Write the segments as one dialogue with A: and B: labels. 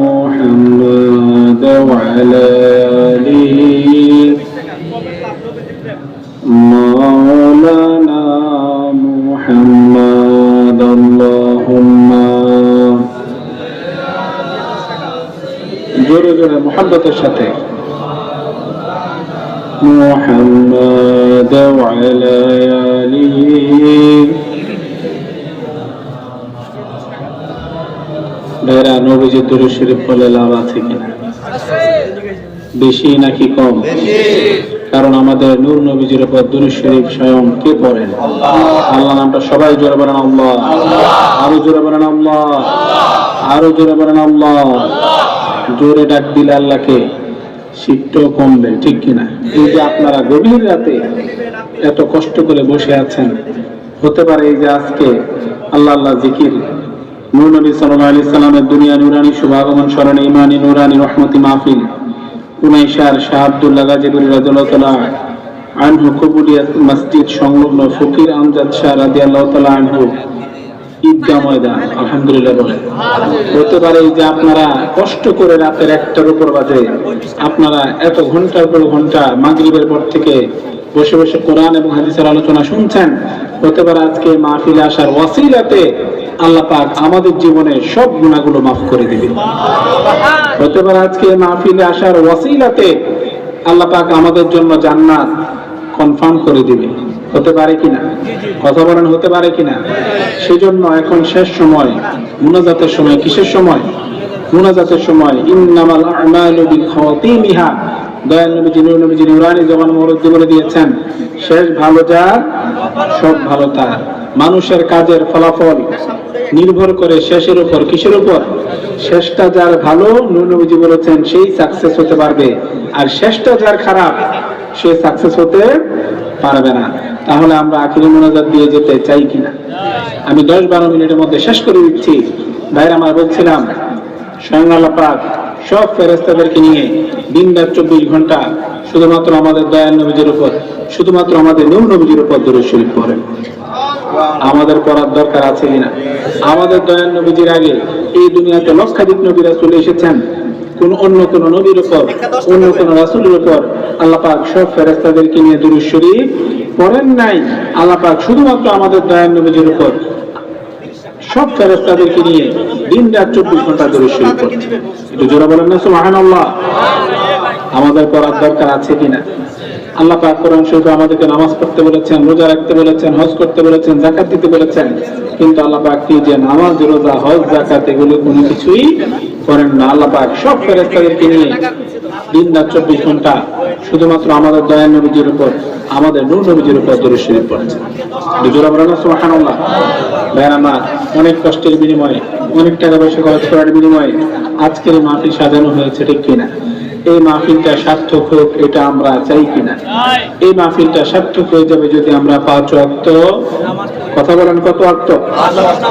A: محمد وعلى آله مولانا محمد اللهم জোরে জোরে মোহাম্মতের সাথে محمد وعلى آله ভাইরা নবীজি দুরু শরীফ বলে লাভ আছে কিনা? বেশি নাকি কম? কারণ আমাদের নূর নবীজির উপর দুরু শরীফ স্বয়ং কে পড়েন? আল্লাহ নামটা সবাই জোরে বলেন আল্লাহ। আরও জোরে বলেন আল্লাহ। আরও জোরে বলেন আল্লাহ। জোরে ডাক দিলে আল্লাহকে শীতটাও কমবে, ঠিক কিনা? এই যে আপনারা গভীর রাতে এত কষ্ট করে বসে আছেন, হতে পারে এই যে আজকে আল্লাহ আল্লাহ জিকির সাল্লামের দুনিয়া ইমানি রহমতি মাহফিল। শাহ আব্দুল্লাহ আনহু মসজিদ সংলগ্ন ফকির আমজাদ শাহ আনহু ঈদগাহ ময়দান, আলহামদুলিল্লাহ বলে হতে পারে যে আপনারা কষ্ট করে রাতের একটার উপর বাজে, আপনারা এত ঘণ্টার পর ঘণ্টা মাগরিবের পর থেকে বসে বসে কোরআন এবং হাদিসের আলোচনা শুনছেন। হতে পারে আজকে মাহফিলে আসার ওয়াসিলাতে আল্লাহ পাক আমাদের জীবনে সব গুণাগুলো মাফ করে দিবে হতে পারে আজকে মাহফিলে আসার ওয়াসিলাতে আল্লাহ পাক আমাদের জন্য জান্নাত কনফার্ম করে দিবে হতে পারে কিনা? কথা বলেন, হতে পারে কিনা? সেজন্য এখন শেষ সময়, মুনাজাতের সময়, কিসের সময়? মুনাজাতের সময়, ইন্নামাল আমালু বিখাওয়াতিমিহা দিয়েছেন, শেষ ভালো যার, সব ভালো তার। মানুষের কাজের ফলাফল নির্ভর করে শেষের উপর, কিসের উপর? শেষটা যার ভালো, নূর নবীজি বলেছেন, সেই সাকসেস হতে পারবে। আর শেষটা যার খারাপ, সে সাকসেস হতে পারবে না। তাহলে আমরা আখিরি মোনাজাত দিয়ে যেতে চাই কিনা আমি দশ বারো মিনিটের মধ্যে শেষ করে দিচ্ছি। ভাইরা, আমার বলছিলাম, স্বয়ং পাক সব ফেরেস্তাদেরকে নিয়ে দিন রাত চব্বিশ ঘণ্টা শুধুমাত্র আমাদের দয়াল নবীজির উপর, শুধুমাত্র আমাদের নূর নবীজির উপর দূরে শরীফ পড়েন। আমাদের করার দরকার আছে কিনা আমাদের দয়াল নবীজির আগে এই দুনিয়াতে লক্ষাধিক নবীরা চলে এসেছেন। কোন অন্য কোন নবীর উপর, অন্য কোন রাসূলের উপর আল্লাহ পাক সব ফেরেস্তাদেরকে নিয়ে দুরূদ শরীফ পড়েন নাই। আল্লাহ পাক শুধুমাত্র আমাদের দয়াল নবীজির উপর সব ফেরেস্তাদেরকে নিয়ে দিন রাত চব্বিশ ঘণ্টা ধরে শুরু করে একটু জোরা বলেন না আল্লাহ আমাদের করার দরকার আছে কিনা? আল্লাহ পাক আমাদেরকে নামাজ পড়তে বলেছেন, রোজা রাখতে বলেছেন, হজ করতে বলেছেন জাকাত দিতে বলেছেন। কিন্তু আল্লাহ কি যে নামাজ, রোজা, হজ জাকাত এগুলো কোনো কিছুই করেন না। আল্লাহ পাক সব ফেরেশতাদেরকে নিয়ে দিন রাত চব্বিশ ঘণ্টা শুধুমাত্র আমাদের দয়াল নবীজির উপর, আমাদের নূর নবীজির উপর দরুদ শরীফ পড়েছেন দুজোরা বলেন না, সুবহানাল্লাহ। ভাইয়ের, আমার অনেক কষ্টের বিনিময়ে, অনেক টাকা পয়সা খরচ করার বিনিময়ে আজকের মাহফিল সাজানো হয়েছে ঠিক কিনা? এই মাহফিলটা সার্থক হোক, এটা আমরা চাই কিনা? এই মাহফিলটা সার্থক হয়ে যাবে যদি আমরা পাঁচ অক্ত কথা বলেন কত অক্ত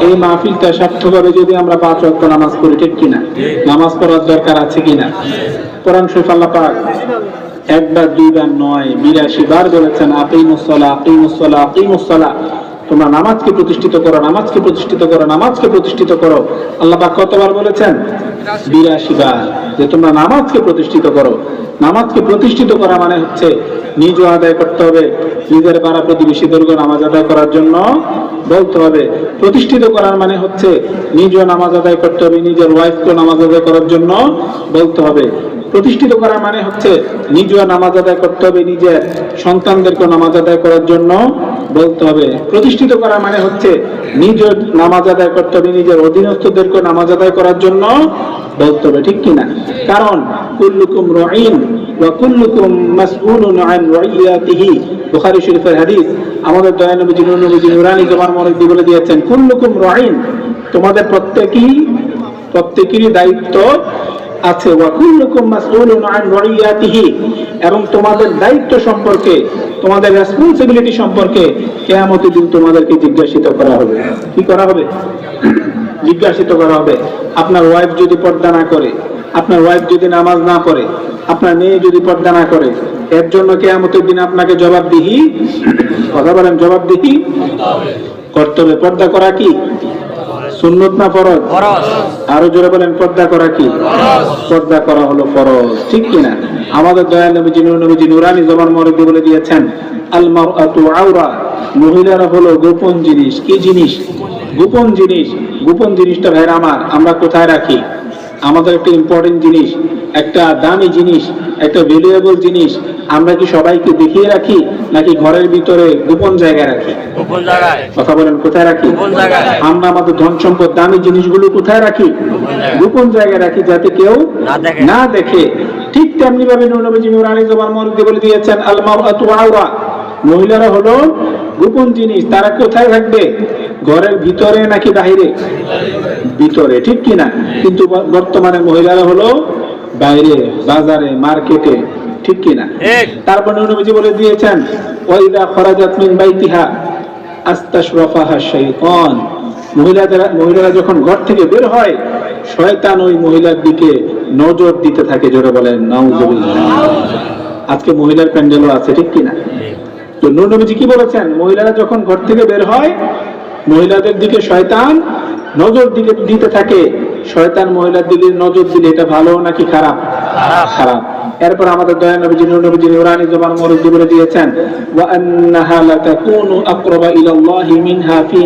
A: এই মাহফিলটা সার্থক হবে যদি আমরা পাঁচ অক্ত নামাজ পড়ি, ঠিক কিনা? নামাজ পড়ার দরকার আছে কিনা? কোরআন শরীফ আল্লাহ পাক একবার, দুইবার নয়, বিরাশি বার বলেছেন আপি মুসলা আপি মুসলা আপি মুসলা তোমরা নামাজকে প্রতিষ্ঠিত করো, নামাজকে প্রতিষ্ঠিত করো, নামাজকে প্রতিষ্ঠিত করো। আল্লাহ কতবার বলেছেন? বিরাশি বার যে তোমরা নামাজকে প্রতিষ্ঠিত করো। নামাজকে প্রতিষ্ঠিত করা মানে হচ্ছে নিজ আদায় করতে হবে। নিজের পাড়া প্রতিবেশীদেরকে নামাজ আদায় করার জন্য বলতে হবে। প্রতিষ্ঠিত করার মানে হচ্ছে নিজেও নামাজ আদায় করতে হবে, নিজের ওয়াইফকে নামাজ আদায় করার জন্য বলতে হবে। প্রতিষ্ঠিত করা মানে হচ্ছে নিজেও নামাজ আদায় করতে হবে, নিজের সন্তানদেরকে নামাজ আদায় করার জন্য বলতে হবে, প্রতিষ্ঠিত করা মানে হচ্ছে নিজের নামাজ আদায় করতে হবে, নিজের অধীনস্থদেরকে নামাজ আদায় করার জন্য বলতে হবে, ঠিক কিনা? কারণ, কুল্লুকুম রহিম ওয়া কুল্লুকুম মাসউলুন আন রাইয়াতিহি বুখারী শরীফের হাদিস, আমাদের দয়া নবী নূর নবী নুরানি জমান মনিক বলে দিয়েছেন, কুল্লুকুম রাইন তোমাদের প্রত্যেকই, প্রত্যেকেরই দায়িত্ব আছে। এবং তোমাদের দায়িত্ব সম্পর্কে তোমাদের রেসপন্সিবিলিটি সম্পর্কে কিয়ামতের দিন তোমাদেরকে জিজ্ঞাসিত করা হবে। কি করা হবে? জিজ্ঞাসিত করা হবে। আপনার ওয়াইফ যদি পর্দা না করে আপনার ওয়াইফ যদি নামাজ না পড়ে আপনার মেয়ে যদি পর্দা না করে এর জন্য কেয়ামতের দিন আপনাকে জবাবদিহি কথা বলেন জবাবদিহি? করতে হবে। পর্দা করা কি? সুন্নত না ফরজ? আরও জোরে বলেন পর্দা করা কি? পর্দা করা হলো ফরজ ঠিক কিনা? আমাদের দয়াল নবীজি নবীজি নুরানি জবান মরদি বলে দিয়েছেন আল আতু আওরা। মহিলারা হলো গোপন জিনিস। কি জিনিস? গোপন জিনিস। গোপন জিনিসটা ভাইরা আমার আমরা কোথায় রাখি? আমাদের একটা ইম্পর্টেন্ট জিনিস একটা দামি জিনিস একটা ভ্যালুয়েবল জিনিস আমরা কি সবাইকে দেখিয়ে রাখি নাকি ঘরের ভিতরে গোপন জায়গায় রাখি? কথা বলেন কোথায় রাখি? আমরা আমাদের ধন সম্পদ দামি জিনিসগুলো কোথায় রাখি? গোপন জায়গায়। রাখি যাতে কেউ
B: না দেখে।
A: ঠিক তেমনি ভাবে নবীজি নুরানি জবান মরদি বলে দিয়েছেন আলমা মহিলারা হলো গোপন জিনিস তারা কোথায় থাকবে? ঘরের ভিতরে নাকি বাহিরে? ভিতরে ঠিক কিনা? কিন্তু বর্তমানে মহিলারা হলো বাইরে বাজারে মার্কেটে ঠিক কিনা? তারপর নবীজি বলে দিয়েছেন ওয়াইদা খরাজাত মিন বাইতিহা আস্তাশরাফাহা শাইতান। মহিলারা মহিলারা যখন ঘর থেকে বের হয় শয়তান ওই মহিলার দিকে নজর দিতে থাকে জোরে বলেন নাউজুবিল্লাহ। আজকে মহিলার প্যান্ডেলও আছে ঠিক কিনা? তো নবীজি কি বলেছেন? মহিলারা যখন ঘর থেকে বের হয় মহিলাদের দিকে শয়তান নজর দিকে দিতে থাকে। শয়তান মহিলার দিকে নজর দিলে এটা ভালো নাকি খারাপ?
B: খারাপ।
A: এরপর আমাদের দয়া জবান মরুদ্দি বলে দিয়েছেন ওয়া আন্নাহা লাতাকুনু আকরাবা ইলা আল্লাহি মিনহা ফি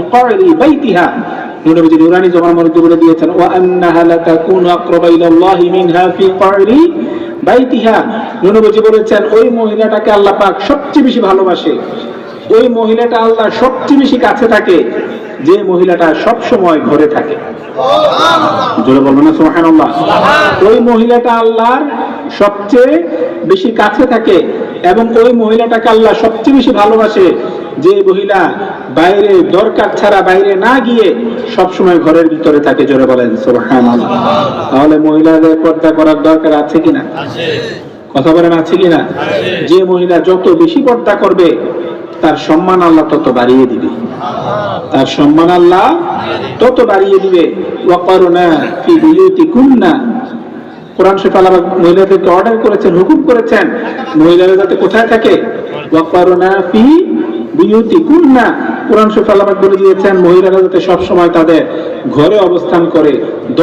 A: বাইতিহা। নবীজি নুরানি জবান মরুদ্দি বলে দিয়েছেন ওয়া আন্নাহা লাতাকুনু আকরাবা ইলা আল্লাহি মিনহা ফি বাইতিহা। নবীজি বলেছেন ওই মহিলাটাকে আল্লাহ পাক সবচেয়ে বেশি ভালোবাসে। ওই মহিলাটা আল্লাহ সবচেয়ে বেশি কাছে থাকে যে মহিলাটা সব সময় ঘরে থাকে। জোরে বলব না সুবহানাল্লাহ। ওই মহিলাটা আল্লাহর সবচেয়ে বেশি কাছে থাকে এবং ওই মহিলাটাকে আল্লাহ সবচেয়ে বেশি ভালোবাসে যে মহিলা বাইরে দরকার ছাড়া বাইরে না গিয়ে সব সময় ঘরের ভিতরে থাকে জোরে বলেন সুবহানাল্লাহ। তাহলে মহিলাদের পর্দা করার দরকার আছে কিনা? কথা বলেন আছে কিনা? যে মহিলা যত বেশি পর্দা করবে তার সম্মান আল্লাহ তত বাড়িয়ে দিবে। তার সম্মান আল্লাহ তত বাড়িয়ে দিবে। কোরআন আল্লাহ মহিলাদেরকে অর্ডার করেছেন, হুকুম করেছেন, মহিলারা যাতে কোথায় থাকে? ফি কোরআন আল্লাহ বলে দিয়েছেন, মহিলারা যাতে তাদের ঘরে অবস্থান করে।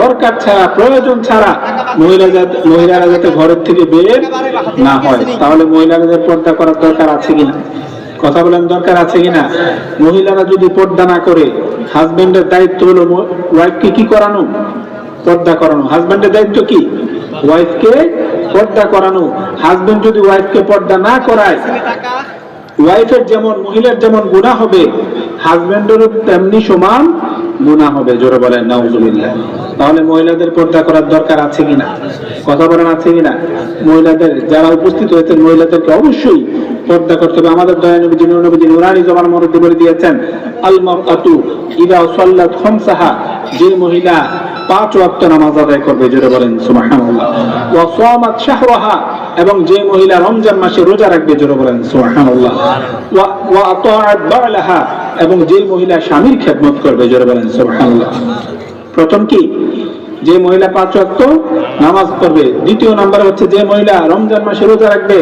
A: দরকার ছাড়া, প্রয়োজন ছাড়া মহিলা মহিলারা যাতে ঘরের থেকে বের না হয়। তাহলে মহিলাদের পর্দা করার দরকার আছে কিনা? কথা বলেন দরকার আছে কিনা? মহিলারা যদি পর্দা না করে হাজবেন্ডের দায়িত্ব হলো ওয়াইফকে কি করানো? পর্দা করানো। হাজবেন্ডের দায়িত্ব কি? ওয়াইফকে পর্দা করানো। হাজবেন্ড যদি ওয়াইফকে পর্দা না করায় ওয়াইফের যেমন, মহিলার যেমন গুণা হবে হাজবেন্ডেরও তেমনি সমান গুণা হবে, জোরে বলেন, নাউজুবিল্লাহ। তাহলে মহিলাদের পর্দা করার দরকার আছে কিনা? কথা বলেন আছে কিনা? মহিলাদের, যারা উপস্থিত হয়েছেন, মহিলাদেরকে অবশ্যই পর্দা করতে হবে। আমাদের দয়া নবীজি নূর নবীজি নুরানি জবান মরদ্দি বলে দিয়েছেন আল মারআতু ইদা সাল্লাত খামসাহা, যে মহিলা পাঁচ ওয়াক্ত নামাজ আদায় করবে, জোরে বলেন, সুবহানাল্লাহ। ওয়া সামাত শাহরাহা, এবং যে মহিলা রমজান মাসে রোজা রাখবে, জোরে বলেন, সুবহানাল্লাহ। ওয়া আতাআত বালাহা এবং যে মহিলা স্বামীর খেদমত করবে, জোরে বলেন, সুবহানাল্লাহ। প্রথম কি? যে মহিলা পাঁচ ওয়াক্ত নামাজ পড়বে। দ্বিতীয় নাম্বার হচ্ছে যে মহিলা রমজান মাসে রোজা রাখবে।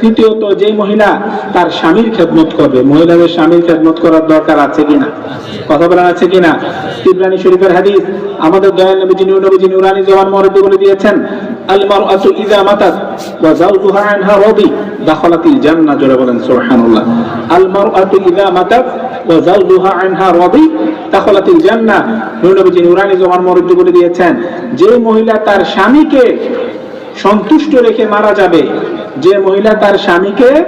A: তৃতীয়ত, যে মহিলা তার স্বামীর খেদমত করবে। মহিলাদের স্বামীর খেদমত করার দরকার আছে কিনা কথা বলার আছে কিনা তিবরানি শরীফের হাদিস আমাদের দয়াল নবীজি নূর নবীজি নুরানি জওয়ান মরদি বলে দিয়েছেন, আল মারআতু ইযা মাতাত ওয়া যাওজুহা আনহা রাদি দাখালাতিল জান্নাহ। জোরে বলেন, সুবহানাল্লাহ। আল মারআতু ইযা মাতাত দিয়েছেন। যে মহিলা তার স্বামীকে সন্তুষ্ট রেখে মারা যাবে, যে মহিলা তার স্বামীকে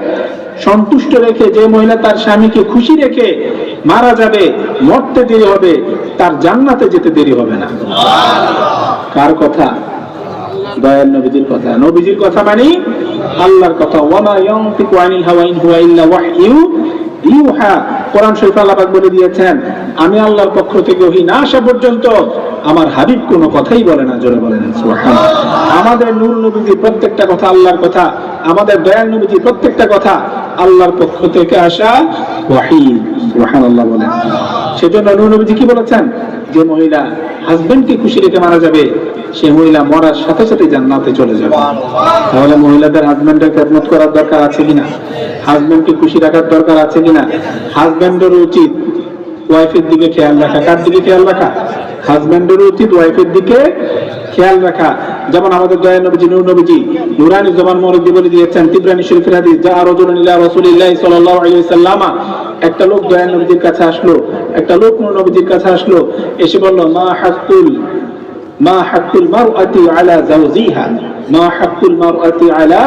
A: সন্তুষ্ট রেখে, যে মহিলা তার স্বামীকে খুশি রেখে মারা যাবে, মরতে দেরি হবে, তার জান্নাতে যেতে দেরি হবে না। কার কথা? দয়াল নবীজির কথা। নবীজির কথা মানে আল্লাহর কথা। কোরআন শরীফ আল্লাহ বলে দিয়েছেন, আমি আল্লাহর পক্ষ থেকে ওহি না আসা পর্যন্ত আমার হাবিব কোনো কথাই বলে না। জোরে বলে না আমাদের নূর নবীজি প্রত্যেকটা কথা আল্লাহর কথা, আমাদের দয়াল নবীজি প্রত্যেকটা কথা আল্লাহর পক্ষ থেকে আসা ওয়াহি সুবহানাল্লাহ বলেন সেজন্য নূর নবীজি কি বলেছেন? যে মহিলা হাজবেন্ডকে খুশি রেখে মারা যাবে, সে মহিলা মরার সাথে সাথে জান্নাতে চলে যাবে। তাহলে মহিলাদের হাজবেন্ডের খেদমত করার দরকার আছে কিনা? হাজবেন্ডকে খুশি রাখার দরকার আছে কিনা? হাজবেন্ডের উচিত ওয়াইফের দিকে খেয়াল রাখা। কার দিকে খেয়াল রাখা? হাজব্যান্ডের উচিত ওয়াইফের দিকে খেয়াল রাখা। যেমন আমাদের দয়া নবীজি, নূর নবীজি, নুরানি জবান মরদি বলে দিয়েছেন, তিবরানি শরীফের হাদিস, যা রজুলুন ইলা রাসূলিল্লাহ সাল্লাল্লাহু আলাইহি সাল্লামা একটা লোক দয়া নবীজির কাছে আসলো, একটা লোক নূর নবীজির কাছে আসলো, এসে বলল, মা হাক্কুল মা হাক্কুল মারআতি আলা যাওজিহা, মা হাক্কুল মারআতি আলা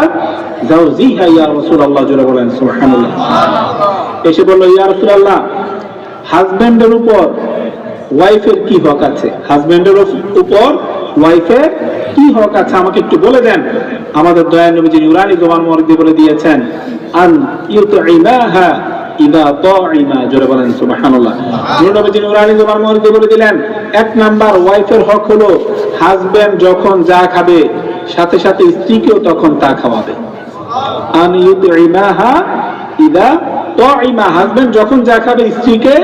A: যাওজিহা ইয়া রাসূলুল্লাহ। জোরে বলেন, সুবহানাল্লাহ। এসে বলল, ইয়া রাসূলুল্লাহ হাজবেন্ডের উপর ওয়াইফের কি হক আছে? হাজবেন্ডের উপর ওয়াইফের কি হক আছে? আমাকে একটু বলে দেন। আমাদের দয়া নবীজি নুরানি জবান মরদি বলে দিয়েছেন, আন ইউতঈমাহা ইদা তাইমা জোরে বলেন, সুবহানাল্লাহ। নূর নবীজি নুরানি জবান মরদি বলে দিলেন, এক নাম্বার ওয়াইফের হক হলো হাজবেন্ড যখন যা খাবে, সাথে সাথে স্ত্রীকেও তখন তা খাওয়াবে। আন ইউতঈমাহা ইদা তাইমা হাজবেন্ড যখন যা খাবে, স্ত্রীকে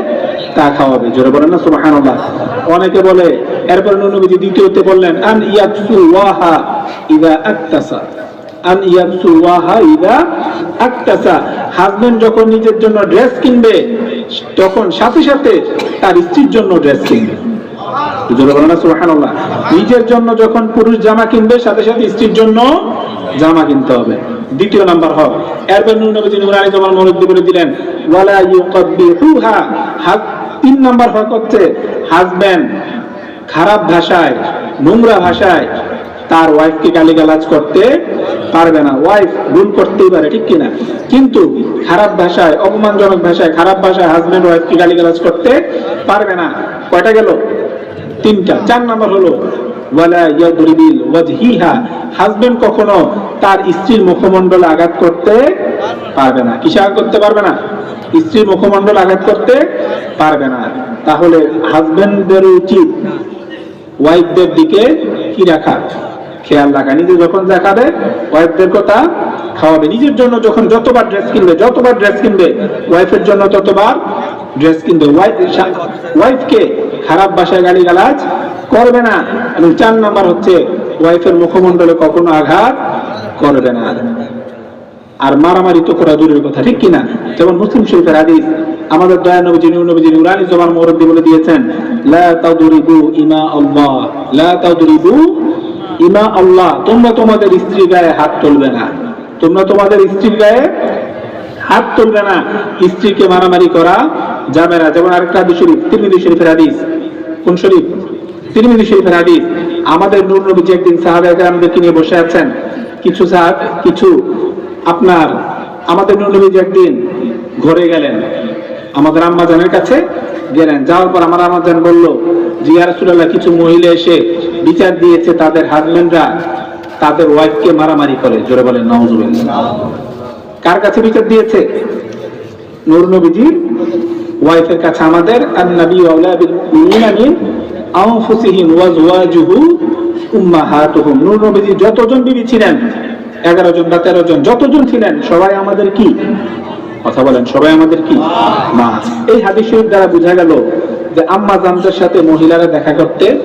A: তা খাওয়াবে। জোরে বলেন না, সুবহানাল্লাহ। অনেকে বলে, এরপর নবীজি দ্বিতীয়তে বললেন, আন ইয়াকসু ওয়াহা ইদা আক্তাসা। আন ইয়াকসু ওয়াহা ইদা আক্তাসা। হাজবেন্ড যখন নিজের জন্য ড্রেস কিনবে, তখন সাথে সাথে তার স্ত্রীর জন্য ড্রেস কিনবে। নিজের জন্য যখন পুরুষ জামা কিনবে, সাথে সাথে স্ত্রীর জন্য জামা কিনতে হবে। দ্বিতীয় নাম্বার হক। এরপর নূর নবীজি নূর আলী জামাল মরুদ্দি বলে দিলেন, ওয়ালা ইউকাব্বিহুহা হাত তিন নাম্বার হক হচ্ছে হাজবেন্ড খারাপ ভাষায়, নোংরা ভাষায় তার ওয়াইফকে গালিগালাজ করতে পারবে না। ওয়াইফ ভুল করতেই পারে, ঠিক কিনা? কিন্তু খারাপ ভাষায়, অপমানজনক ভাষায়, খারাপ ভাষায় হাজবেন্ড ওয়াইফকে গালিগালাজ করতে পারবে না। কয়টা গেল? তিনটা। চার নাম্বার হলো, ওয়ালা হাজবেন্ড কখনো তার স্ত্রীর মুখমণ্ডলে আঘাত করতে পারবে না। কিসে আঘাত করতে পারবে না? স্ত্রীর মুখমণ্ডল আঘাত করতে পারবে না। তাহলে হাজবেন্ডদের উচিত ওয়াইফদের দিকে কি রাখা? খেয়াল রাখা। নিজে যখন দেখাবে ওয়াইফদের কথা খাওয়াবে। নিজের জন্য যখন যতবার ড্রেস কিনবে, যতবার ড্রেস কিনবে, ওয়াইফের জন্য ততবার ড্রেস কিনবে। ওয়াইফকে খারাপ বাসায় গালি গালাজ করবে না। এবং চার নাম্বার হচ্ছে, ওয়াইফের মুখমণ্ডলে কখনো আঘাত করবে না। আর মারামারি তো করা দূরের কথা, ঠিক কিনা? যেমন মুসলিম শরীফের হাদিস, আমাদের দয়া নবীজি নূর নবীজি নুরানি জবান মুরব্বি বলে দিয়েছেন, লা তাদরিবু ইমা আল্লাহ, লা তাদরিবু ইমা আল্লাহ। তোমরা তোমাদের স্ত্রী গায়ে হাত তুলবে না। তোমরা তোমাদের স্ত্রীর গায়ে হাত তুলবে না। স্ত্রীকে মারামারি করা যাবে না। যেমন আরেকটা হাদিস শরীফ, তিরমিজি শরীফের হাদিস। কোন শরীফ? তিরমিজি শরীফের হাদিস। আমাদের নূর নবীজি একদিন সাহাবা কেরামদেরকে নিয়ে বসে আছেন, কিছু সাহাব কিছু আপনার, আমাদের নবীজি একদিন ঘরে গেলেন, আমাদের আম্মাজানের কাছে গেলেন। যাওয়ার পর আমার আম্মাজান বলল যে রাসূলুল্লাহ, কিছু মহিলা এসে বিচার দিয়েছে তাদের হাজবেন্ডরা, তাদের ওয়াইফকে মারামারি করে। জোরে বলেন নাউজুবিল্লাহ কার কাছে বিচার দিয়েছে? নূর নবীজির ওয়াইফের কাছে। আমাদের আন-নবী আউলা বিল মুমিনিনা মিন আনফুসিহিম উম্মাহাতুহুম। নূর নবীজি যতজন বিবি ছিলেন 11 জন বা 13 জন, যতজন ছিলেন, সবাই আমাদের কি? কথা বলেন, সবাই আমাদের কি? মা। এই হাদিস শরীফ দ্বারা বোঝা গেল যে আম্মা জানদের সাথে মহিলারা দেখা করতে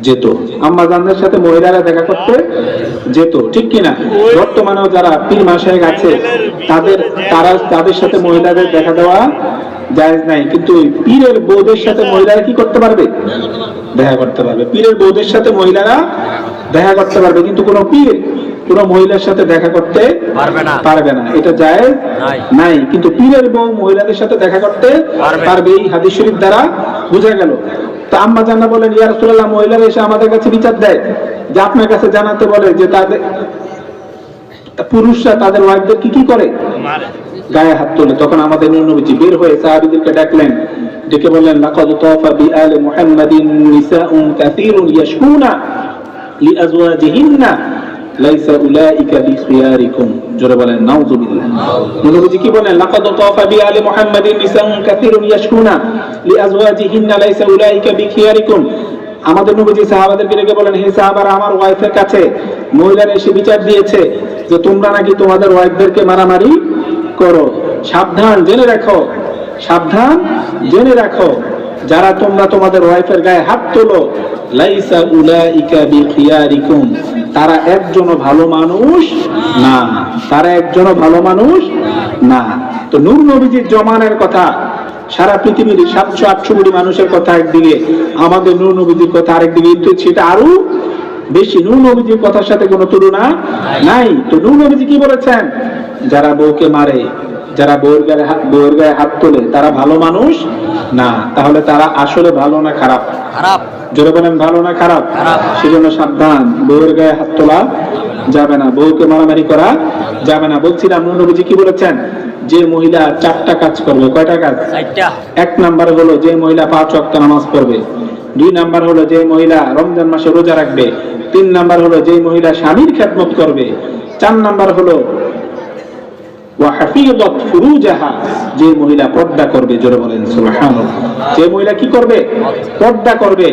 A: যেত। আম্মা জানদের সাথে মহিলারা দেখা করতে যেত। ঠিক কিনা? বর্তমানেও যারা পীর মাসায় আছে, তাদের, তারা তাদের সাথে মহিলাদের দেখা দেওয়া জায়েজ নাই। কিন্তু পীরের বৌদের সাথে মহিলারা কি করতে পারবে? দেখা করতে পারবে। পীরের বৌদের সাথে মহিলারা দেখা করতে পারবে। কিন্তু কোনো পীর কোন মহিলার সাথে দেখা করতে
B: পারবে না।
A: পারবে না। এটা জায়েজ
B: নাই।
A: কিন্তু পীরের বউ মহিলাদের সাথে দেখা করতে
B: পারবে।
A: এই হাদিস শরীফ দ্বারা বোঝা গেল। তো আম্মা জান্না বলেন ইয়া রাসূলুল্লাহ মহিলারা এসে আমাদের কাছে বিচার দেয়। যে আপনার কাছে জানাতে বলে যে তাদের পুরুষরা তাদের ওয়াইফদের কি কি করে? গায়ে হাত তোলে। তখন আমাদের নবীজি বের হয়ে সাহাবীদেরকে ডাকলেন। ডেকে বললেন লাকাদ তাফা বিআলি মুহাম্মাদিন নিসাউন কাসীরুন ইয়াশকুনা লিআজওয়াজিহিন্না আমাদের নবীজি সাহাবাদেরকে বলেন, হে আমার ওয়াইফের কাছে মহিলারা এসে বিচার দিয়েছে যে তোমরা নাকি তোমাদের ওয়াইফদেরকে মারামারি করো। সাবধান, জেনে রাখো। সাবধান, জেনে রাখো। যারা তোমরা তোমাদের ওয়াইফের গায়ে হাত তোলো, লাইসা উলাইকা বিখিয়ারিকুম। তারা একজনও ভালো মানুষ না। তারা একজনও ভালো মানুষ না। তো নূর নবীজির জমানের কথা, সারা পৃথিবীর সাতশো আটশো কোটি মানুষের কথা একদিকে, আমাদের নূর নবীজির কথা আরেকদিকে। সেটা আরও বেশি। নূর নবীজির কথার সাথে কোনো তুলনা নাই। তো নূর নবীজি কি বলেছেন? যারা বউকে মারে, যারা বউয়ের গায়ে হাত, বউয়ের গায়ে হাত তোলে, তারা ভালো মানুষ না। তাহলে তারা আসলে ভালো না খারাপ?
B: খারাপ।
A: জোরে বলেন ভালো না খারাপ। সেজন্য সাবধান। বউয়ের গায়ে হাত তোলা যাবে না। বউকে মারামারি করা যাবে না। বলছিলাম নবীজি কি বলেছেন? যে মহিলা চারটা কাজ করবে কয়টা কাজ? এক নাম্বার হলো যে মহিলা পাঁচ ওয়াক্ত নামাজ পড়বে। দুই নাম্বার হলো যে মহিলা রমজান মাসে রোজা রাখবে। তিন নাম্বার হলো যে মহিলা স্বামীর খেদমত করবে। চার নাম্বার হলো যে মহিলা পর্দা করবে, জোরে বলেন যে মহিলা কি করবে? পর্দা করবে।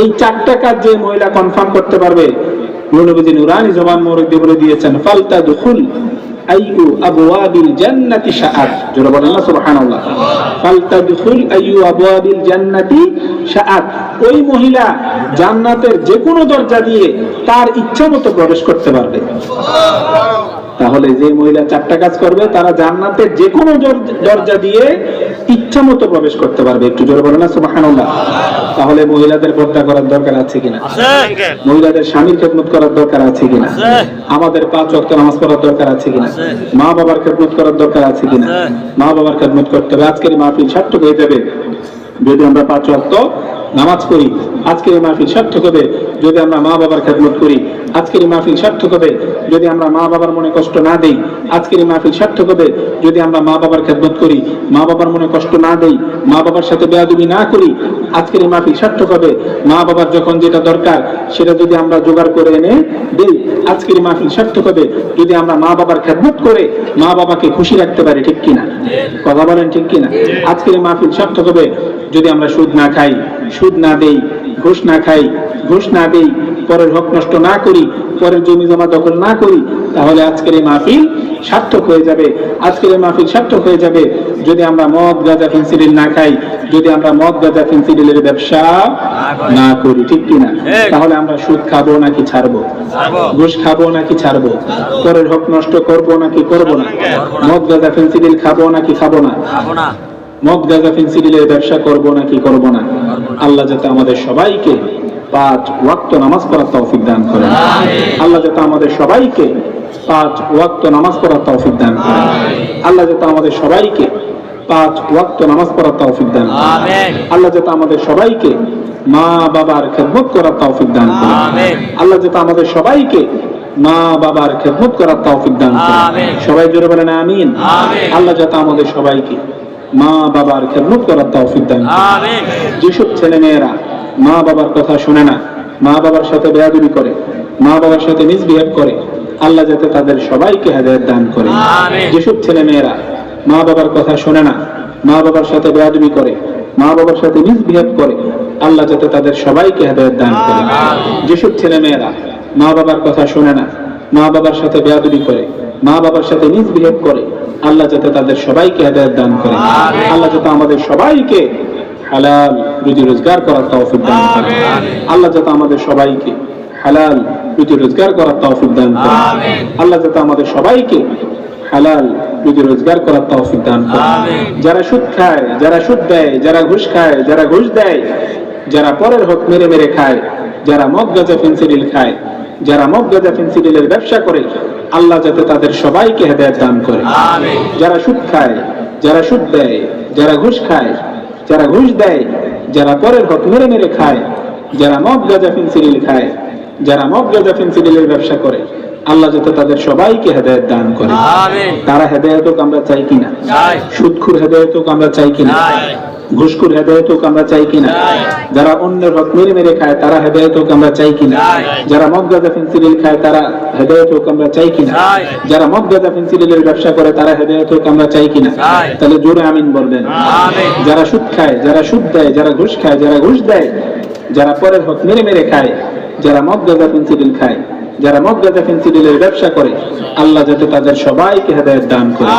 A: এই চারটা কাজ যে মহিলা কনফার্ম করতে পারবে নবীজি নুরানি জবান বলে দিয়েছেন, ফালতা দুখুল ওই মহিলা জান্নাতের যে কোনো দরজা দিয়ে তার ইচ্ছা মতো প্রবেশ করতে পারবে। তাহলে যে মহিলা চারটা কাজ করবে তারা জান্নাতের যে কোনো দরজা দিয়ে ইচ্ছা মতো প্রবেশ করতে পারবে। একটু জোরে বলে না সুবহানাল্লাহ। তাহলে মহিলাদের পর্দা করার দরকার আছে কিনা? মহিলাদের স্বামীর খেদমত করার দরকার আছে কিনা? আমাদের পাঁচ ওয়াক্ত নামাজ পড়ার দরকার আছে কিনা? মা বাবার খেদমত করার দরকার আছে কিনা? মা বাবার খেদমত করতে হবে। আজকের মাহফিল সার্থক হয়ে যাবে। যদি আমরা পাঁচ ওয়াক্ত নামাজ পড়ি আজকের এই মাহফিল সার্থক হবে যদি আমরা মা বাবার খেদমত করি, আজকের এই মাহফিল সার্থক হবে যদি আমরা মা বাবার মনে কষ্ট না দেই, আজকের এই মাহফিল সার্থক হবে যদি আমরা মা বাবার খেদমত করি, মা বাবার মনে কষ্ট না দেই, মা বাবার সাথে বেয়াদবি না করি, আজকের এই মাহফিল সার্থক হবে। মা বাবার যখন যেটা দরকার, সেটা যদি আমরা জোগাড় করে এনে দেই, আজকের এই মাহফিল সার্থক হবে যদি আমরা মা বাবার খেদমত করে মা বাবাকে খুশি রাখতে পারি, ঠিক কিনা? কথা বলেন ঠিক কিনা? আজকের এই মাহফিল সার্থক হবে যদি আমরা সুদ না খাই সুদ না দেই ঘুষ না খাই ঘুষ না দেই পরের হক নষ্ট না করি পরের জমি জমা দখল না করি তাহলে আজকের এই মাহফিল সার্থক হয়ে যাবে। আজকের এই মাহফিল সার্থক হয়ে যাবে যদি আমরা মদ গাঁজা ফেন্সিডিল না খাই যদি আমরা মদ গাঁজা ফেন্সিডিলের ব্যবসা না করি ঠিক কিনা তাহলে আমরা সুদ খাব নাকি ছাড়বো?
B: ছাড়বো।
A: ঘুষ খাব নাকি ছাড়বো? পরের হক নষ্ট করব নাকি করব না? মদ গাঁজা ফেন্সিডিল খাব নাকি খাব না। মদ গাঁজা ফেন্সিডিলের ব্যবসা করব নাকি করব না? আল্লাহ যাতে আমাদের সবাইকে পাঁচ ওয়াক্ত নামাজ পড়ার তৌফিক দান করেন। আল্লাহ যাতে আমাদের সবাইকে পাঁচ ওয়াক্ত নামাজ পড়ার তৌফিক দান করেন। আল্লাহ যাতে আমাদের সবাইকে পাঁচ ওয়াক্ত নামাজ পড়ার তৌফিক দান করেন। আল্লাহ যাতে আমাদের সবাইকে মা বাবার খেদমত করার তৌফিক দান করেন। আল্লাহ যাতে আমাদের সবাইকে মা বাবার খেদমত করার তৌফিক দান করেন। সবাই জোরে বলেন আমিন। আল্লাহ যাতে আমাদের সবাইকে মা বাবার খেদমত করার তৌফিক দান যেসব ছেলে মেয়েরা মা বাবার কথা শুনে না মা বাবার সাথে বেয়াদবি করে মা বাবার সাথে মিসবিহেভ করে আল্লাহ যাতে তাদের সবাইকে হেদায়ত দান করে। যেসব ছেলে মেয়েরা মা বাবার কথা শোনে না মা বাবার সাথে বেয়াদবি করে মা বাবার সাথে মিসবিহেভ করে আল্লাহ যাতে তাদের সবাইকে হেদায়ত দান করে। যেসব ছেলে মেয়েরা মা বাবার কথা শোনে না মা বাবার সাথে বেয়াদবি করে মা বাবার সাথে মিসবিহেভ করে আল্লাহ যাতে তাদের সবাইকে হেদায়ত দান করে। আল্লাহ যাতে আমাদের সবাইকে হালাল রুজি রোজগার করার তৌফিক দান করে। আল্লাহ যাতে আমাদের সবাইকে হালাল রুজি রোজগার করার তৌফিক দান করে। আল্লাহ যাতে আমাদের সবাইকে হালাল রুজি রোজগার করার তৌফিক দান করে। যারা সুদ খায় যারা সুদ দেয় যারা ঘুষ খায় যারা ঘুষ দেয় যারা পরের হক মেরে মেরে খায় যারা মদ গাঁজা ফেন্সিডিল খায় যারা মদ গাঁজা ফেন্সিডিলের ব্যবসা করে আল্লাহ যাতে তাদের সবাইকে হেদায়ত দান করে। যারা সুদ খায় যারা সুদ দেয় যারা ঘুষ খায় যারা ঘুষ দেয় যারা পরের হক মেরে মেরে খায় যারা মদ গাঁজা ফেন্সিডিল খায় যারা মদ গাঁজা ফেন্সিডিলের ব্যবসা করে আল্লাহ যাতে তাদের সবাইকে হেদায়ত দান করে। তারা হেদায়ত আমরা চাই কিনা। সুদখুর হেদায়ত আমরা চাই কিনা। ঘুষখুর হেদায়ত হোক আমরা চাই কিনা? যারা অন্যের হক মেরে মেরে খায় তারা হেদায়ত হোক আমরা চাই কিনা? যারা মদ গাঁজা ফেন্সিডিল খায় তারা হেদায়ত হোক আমরা চাই কিনা? যারা মদ গাঁজা ফেন্সিডিলের ব্যবসা করে তারা হেদায়ত হোক আমরা চাই কিনা? তাহলে জোরে আমিন বলবেন। যারা সুদ খায় যারা সুদ দেয় যারা ঘুষ খায় যারা ঘুষ দেয় যারা পরের হক মেরে মেরে খায় যারা মদ গাঁজা ফেন্সিডিল খায় যারা মদ গাঁজা ফেন্সিডিলের ব্যবসা করে আল্লাহ যাতে তাদের সবাইকে হেদায়ত দান করে।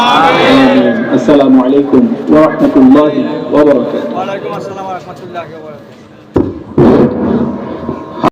A: আসসালামু আলাইকুম ওয়া রাহমাতুল্লাহি ওয়া বারাকাতুহু।
C: ওয়ালাইকুম আসসালাম রহমতুল্লাহ